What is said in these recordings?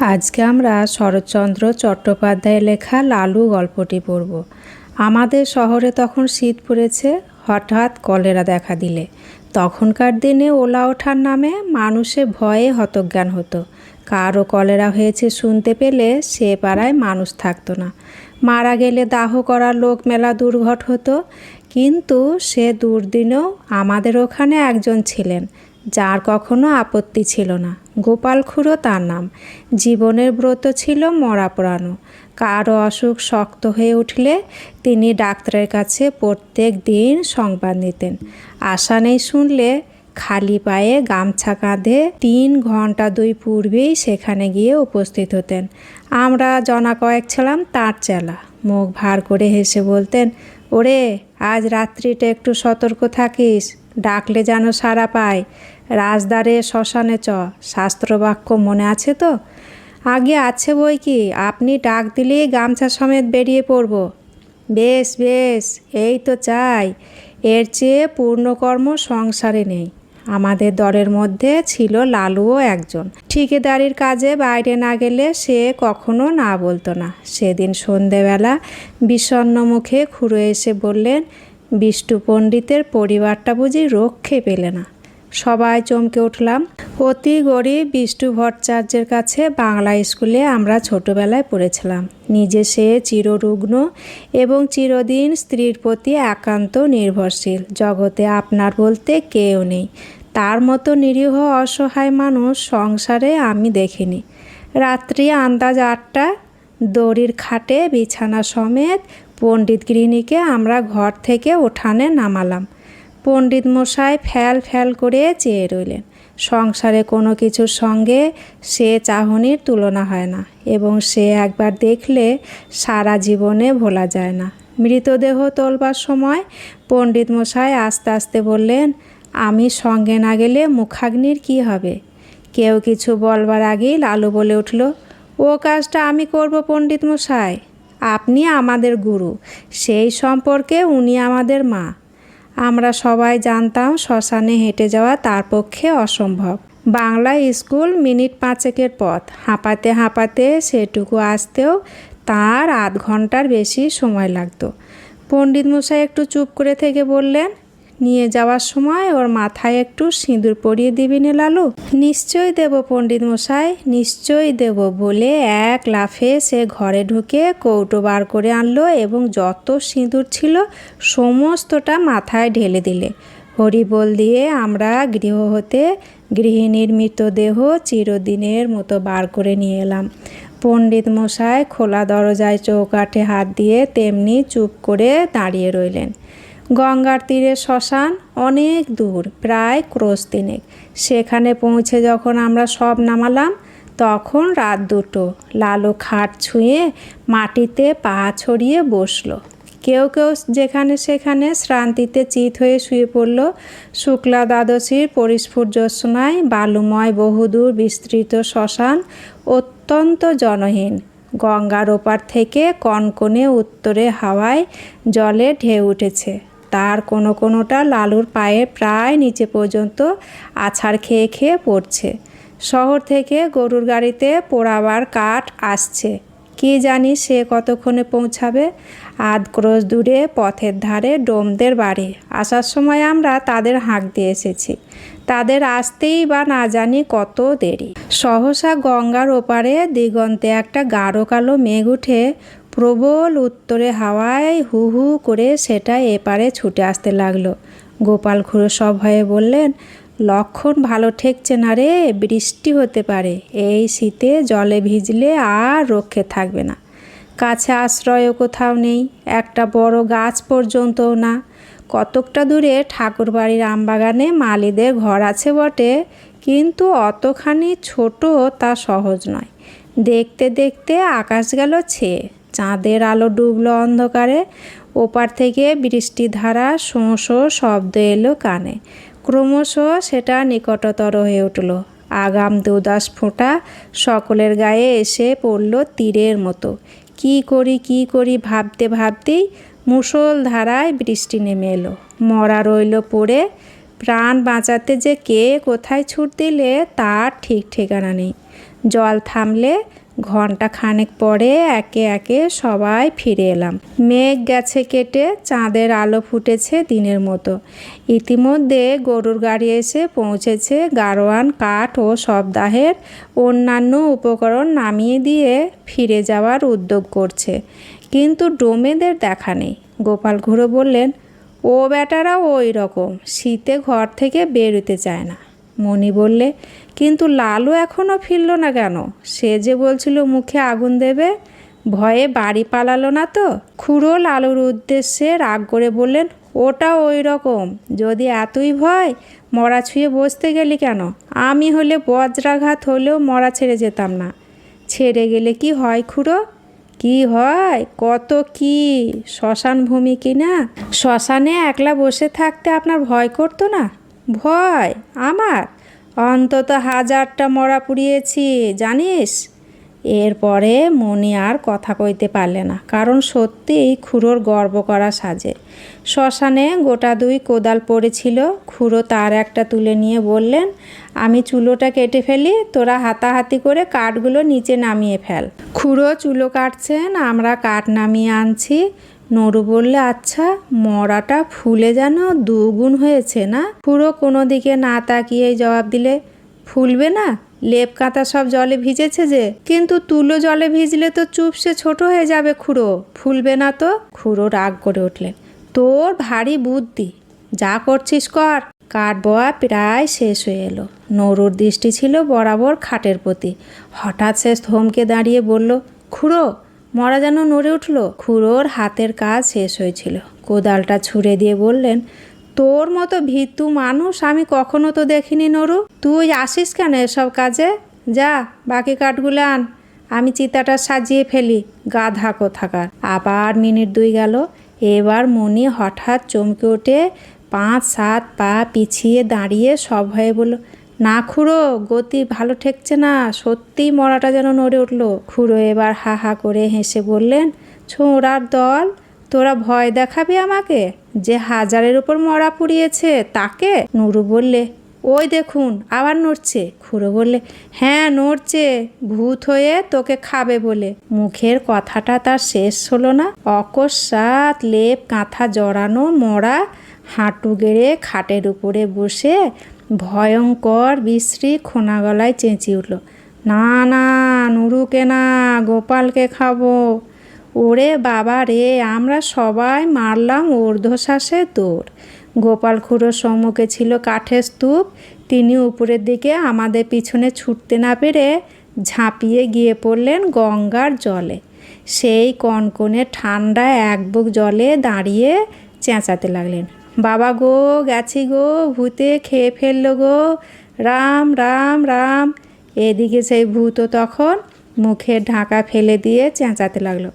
আজকে আমরা শরৎচন্দ্র চট্টোপাধ্যায়ের লেখা লালু গল্পটি পড়ব। আমাদের শহরে তখন শীত পড়েছে, হঠাৎ কলেরা দেখা দিলে। তখনকার দিনে ওলা ওঠার নামে মানুষে ভয়ে হতজ্ঞান হতো। কারও কলেরা হয়েছে শুনতে পেলে সে পাড়ায় মানুষ থাকতো না। মারা গেলে দাহ করার লোক মেলা দুর্ঘট হতো। কিন্তু সে দুর্দিনেও আমাদের ওখানে একজন ছিলেন যার কখনো আপত্তি ছিল না। গোপাল খুঁড়ো তার নাম। জীবনের ব্রত ছিল মরা পোড়ানো কারও অসুখ শক্ত হয়ে উঠলে তিনি ডাক্তারের কাছে প্রত্যেক দিন সংবাদ নিতেন। আশা নেই শুনলে খালি পায়ে গামছা কাঁধে তিন ঘণ্টা দুই পূর্বেই সেখানে গিয়ে উপস্থিত হতেন। আমরা জনা কয়েক ছিলাম তার চেলা। মুখ ভার করে হেসে বলতেন, ওরে, আজ রাত্রিটা একটু সতর্ক থাকিস। ডাকলে যেন সারা পায়। রাজদারে শ্মশানে চ, শাস্ত্রবাক্য মনে আছে তো? আগে আছে বই কি? আপনি ডাক দিলেই গামছা সমেত বেরিয়ে পড়ব। বেশ বেশ, এই তো চাই। এর চেয়ে পূর্ণকর্ম সংসারে নেই। আমাদের দলের মধ্যে ছিল লালুও একজন। ঠিকাদারির কাজে বাইরে না গেলে সে কখনো না বলতো না। সেদিন সন্ধেবেলা বিষণ্ণ মুখে খুঁড়ো এসে বললেন বিষ্টু পণ্ডিতের পরিবারটা বুঝি রক্ষে পেলে না। সবাই চমকে উঠলাম। অতি গরিব বিষ্টু ভট্টাচার্যের কাছে বাংলা স্কুলে আমরা ছোটবেলায় পড়েছিলাম। নিজে সে চিররুগ্ন এবং চিরদিন স্ত্রীর প্রতি একান্ত নির্ভরশীল। জগতে আপনার বলতে কেউ নেই। তার মতো নিরীহ অসহায় মানুষ সংসারে আমি দেখিনি। রাত্রি আন্দাজ আটটা দড়ির খাটে, বিছানা সমেত পণ্ডিত গৃহিণীকে আমরা ঘর থেকে উঠানে নামালাম। পণ্ডিত মশাই ফ্যাল ফ্যাল করে চেয়ে রইলেন। সংসারে কোনো কিছুর সঙ্গে সে চাহনির তুলনা হয় না এবং সে একবার দেখলে সারা জীবনে ভোলা যায় না। মৃতদেহ তোলবার সময় পণ্ডিত মশাই আস্তে আস্তে বললেন, আমি সঙ্গে না গেলে মুখাগ্নির কি হবে? কেউ কিছু বলবার আগেই লালু বলে উঠল ও কাজটা আমি করব পণ্ডিত মশাই। আপনি আমাদের গুরু, সেই সম্পর্কে উনি আমাদের মা। আমরা সবাই জানতাম শ্মশানে হেঁটে যাওয়া তার পক্ষে অসম্ভব। বাংলা স্কুল মিনিট পাঁচেকের পথ। হাঁপাতে হাঁপাতে সেটুকু আসতেও তার আধ ঘণ্টার বেশি সময় লাগতো। পণ্ডিত মশাই একটু চুপ করে থেকে বললেন নিয়ে যাওয়ার সময় ওর মাথায় একটু সিঁদুর পরিয়ে দিবি নে লালু। নিশ্চয়ই দেব পণ্ডিত মশাই, নিশ্চয়ই দেব বলে এক লাফে সে ঘরে ঢুকে কৌটো বার করে আনলো এবং যত সিঁদুর ছিল সমস্তটা মাথায় ঢেলে দিলে। হরিবোল দিয়ে আমরা গৃহ হতে গৃহিণীর মৃতদেহ চিরদিনের মতো বার করে নিয়ে এলাম। পণ্ডিত মশাই খোলা দরজায় চৌকাঠে হাত দিয়ে তেমনি চুপ করে দাঁড়িয়ে রইলেন। গঙ্গার তীরে শ্মশান অনেক দূর, প্রায় ক্রোশ তিনেক। সেখানে পৌঁছে যখন আমরা সব নামালাম, তখন রাত দুটো। লালু খাট ছুঁয়ে মাটিতে পা ছড়িয়ে বসল। কেউ কেউ যেখানে সেখানে শ্রান্তিতে চিত হয়ে শুয়ে পড়ল। শুক্লা দ্বাদশীর পরিস্ফুট জ্যোৎস্নায় বালুময় বহুদূর বিস্তৃত শ্মশান অত্যন্ত জনহীন। গঙ্গার ওপার থেকে কনকনে উত্তরে হাওয়ায় জলে ঢেউ উঠেছে। তার কোনো কোনোটা লালুর পায়ে প্রায় নিচে পর্যন্ত আছাড় খেয়ে খেয়ে পড়ছে। শহর থেকে গরুর গাড়িতে পোড়াবার কাঠ আসছে। কি জানি সে কতক্ষণে পৌঁছাবে। আধ ক্রোশ দূরে পথের ধারে ডোমদের বাড়ি। আসার সময় আমরা তাদের হাঁক দিয়ে এসেছি। তাদের আসতেই বা না জানি কত দেরি। সহসা গঙ্গার ওপারে দিগন্তে একটা গাঢ় কালো মেঘ উঠে প্রবল উত্তরে হাওয়ায় হু হু করে সেটা এপারে ছুটে আসতে লাগল। গোপাল খুঁড়ো সব হয়ে বললেন, লক্ষণ ভালো ঠেকছে না রে, বৃষ্টি হতে পারে। এই শীতে জলে ভিজলে আর রক্ষে থাকবে না। কাছে আশ্রয়ও কোথাও নেই, একটা বড় গাছ পর্যন্তও না। কতকটা দূরে ঠাকুর বাড়ির আমবাগানে মালিদের ঘর আছে বটে, কিন্তু অতখানি ছোট তা সহজ নয়। দেখতে দেখতে আকাশ গেল ছেয়ে। চাঁদের আলো ডুবলো অন্ধকারে। ওপার থেকে বৃষ্টির ধারা শোঁ শোঁ শব্দ এলো কানে। ক্রমশ সেটা নিকটতর হয়ে উঠল। আগাম দুদাস ফোঁটা সকলের গায়ে এসে পড়ল তীরের মতো। কি করি কি করি ভাবতে ভাবতেই মুষল ধারায় বৃষ্টি নেমে এলো। মরা রইল পড়ে। প্রাণ বাঁচাতে যে কে কোথায় ছুট দিলে তার ঠিক ঠিকানা নেই। জল থামলে ঘণ্টা খানেক পরে একে একে সবাই ফিরে এলাম। মেঘ গেছে কেটে চাঁদের আলো ফুটেছে দিনের মতো। ইতিমধ্যে গরুর গাড়ি এসে পৌঁছেছে গারোয়ান কাঠ ও সপ্তাহের অন্যান্য উপকরণ নামিয়ে দিয়ে ফিরে যাওয়ার উদ্যোগ করছে। কিন্তু ডোমেদের দেখা নেই। গোপাল ঘুরে বললেন, ও বেটারা ওই রকম, শীতে ঘর থেকে বেরোতে চায় না। মণি বললে কিন্তু লালু এখনও ফিরল না কেন? সে যে বলছিল মুখে আগুন দেবে, ভয়ে বাড়ি পালালো না তো? খুড়ো লালুর উদ্দেশ্যে রাগ করে বললেন, ওটা ওই রকম। যদি এতই ভয়, মরা ছুঁয়ে বসতে গেলি কেন? আমি হলে বজ্রাঘাত হলেও মরা ছেড়ে যেতাম না। ছেড়ে গেলে কি হয় খুড়ো? কি হয়? কত কি? শ্মশান ভূমি কি না? শ্মশানে একলা বসে থাকতে আপনার ভয় করতো না? ভয়? আমার? অন্তত হাজারটা মরা পুড়িয়েছি, জানিস? এরপরে মনি আর কথা কইতে পারলে না, কারণ সত্যিই খুড়োর গর্ব করা সাজে। শ্মশানে গোটা দুই কোদাল পড়েছিল, খুড়ো তার একটা তুলে নিয়ে বললেন, আমি চুলোটা কেটে ফেলি, তোরা হাতাহাতি করে কাঠগুলো নিচে নামিয়ে ফেল। খুড়ো চুলো কাটছেন, আমরা কাঠ নামিয়ে আনছি নড়ু বললে আচ্ছা মরাটা ফুলে যেন দুগুণ হয়েছে না? খুড়ো কোনো দিকে না তাকিয়েই জবাব দিলে, ফুলবে না? লেপ কাঁথা সব জলে ভিজেছে যে? কিন্তু তুলো জলে ভিজলে তো চুপসে ছোট হয়ে যাবে খুঁড়ো, ফুলবে না তো? খুঁড়ো রাগ করে উঠলেন, তোর ভারী বুদ্ধি, যা করছিস কর। কাঠ বোয়া প্রায় শেষ হয়ে এলো। নরুর দৃষ্টি ছিল বরাবর খাটের প্রতি। হঠাৎ সে থমকে দাঁড়িয়ে বলল, খুড়ো মরা যেন নড়ে উঠল। খুড়োর হাতের কাজ শেষ হয়েছিল। কোদালটা ছুঁড়ে দিয়ে বললেন, তোর মতো ভিতু মানুষ আমি কখনো তো দেখিনি নরু। তুই আসিস কেন এসব কাজে? যা, বাকি কাঠগুলো আন। আমি চিতাটা সাজিয়ে ফেলি, গাধা কোথাকার। আবার মিনিট দুই গেল। এবার মনি হঠাৎ চমকে ওঠে পাঁচ, সাত পা পিছিয়ে দাঁড়িয়ে সব হয়ে বলল না খুড়ো, গতি ভালো ঠেকছে না। সত্যিই মরাটা যেন নড়ে উঠল। খুড়ো এবার হা হা করে হেসে বললেন, ছোঁড়ার দল, তোরা ভয় দেখাবি আমাকে? যে হাজারের উপর মরা পুড়িয়েছে তাকে? নুরু বললে, ওই দেখুন, আবার নড়ছে। খুড়ো বললে হ্যাঁ নড়ছে, ভূত হয়ে তোকে খাবে বলে। মুখের কথাটা তার শেষ হলো না। অকস্মাৎ লেপ কাঁথা জড়ানো মরা হাঁটু গেড়ে খাটের উপরে বসে ভয়ঙ্কর বিশ্রী খোনা গলায় চেঁচিয়ে উঠল, না না, নুরুকে না, গোপালকে খাব। ওরে বাবা রে, আমরা সবাই মারলাম ঊর্ধ্বশ্বাসে দৌড় গোপাল খুড়োর সম্মুখে ছিল কাঠের স্তূপ, তিনি উপরের দিকে আমাদের পিছনে ছুটতে না পেরে ঝাঁপিয়ে গিয়ে পড়লেন গঙ্গার জলে। সেই কনকনে ঠান্ডা এক বুক জলে দাঁড়িয়ে চেঁচাতে লাগলেন। বাবা গো, গেছি গো, ভূতে খেয়ে ফেলল গো। রাম রাম রাম। এদিকে সেই ভূত তখন মুখের ঢাকা ফেলে দিয়ে চেঁচাতে লাগল।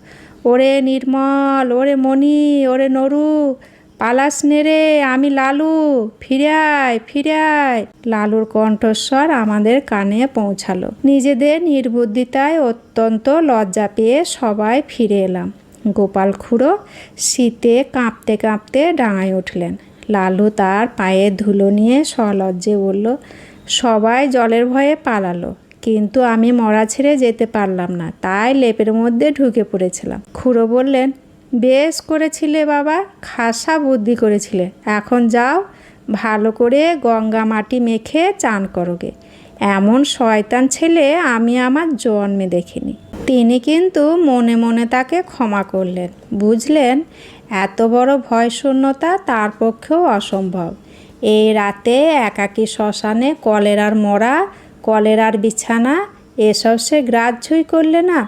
ওরে নির্মল, ওরে মণি, ওরে নরু, পালাস নে রে, আমি লালু। ফিরে আয় আয়। লালুর কণ্ঠস্বর আমাদের কানে পৌঁছালো। নিজেদের নির্বুদ্ধিতায় অত্যন্ত লজ্জা পেয়ে সবাই ফিরে এলাম। গোপাল খুড়ো শীতে কাঁপতে কাঁপতে ডাঙায় উঠলেন। লালু তার পায়ে ধুলো নিয়ে সলজ্জে বলল, সবাই জলের ভয়ে পালালো, কিন্তু আমি মরা ছেড়ে যেতে পারলাম না, তাই লেপের মধ্যে ঢুকে পড়েছিলাম। খুড়ো বললেন, বেশ করেছিলে বাবা, খাসা বুদ্ধি করেছিলে, এখন যাও, ভালো করে গঙ্গা মাটি মেখে চান করোগে। এমন শয়তান ছেলে আমি আমার জন্মে দেখিনি। তিনি কিন্তু মনে মনে তাকে ক্ষমা করলেন। বুঝলেন, এত বড় ভয়শূন্যতা তার পক্ষেও অসম্ভব। এই রাতে একাকী শ্মশানে কলেরার মরা, কলেরার বিছানা, এসব সে গ্রাহ্যই করলে না?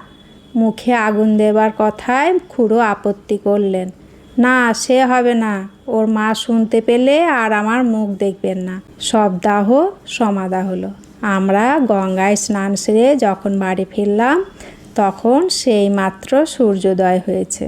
মুখে আগুন দেবার কথায় খুড়ো আপত্তি করলেন। না, সে হবে না। ওর মা শুনতে পেলে আর আমার মুখ দেখবেন না। সব দাহ, সমাধা হলো। আমরা গঙ্গায় স্নান সেরে যখন বাড়ি ফিরলাম তখন সেই মাত্র সূর্যোদয় হয়েছে।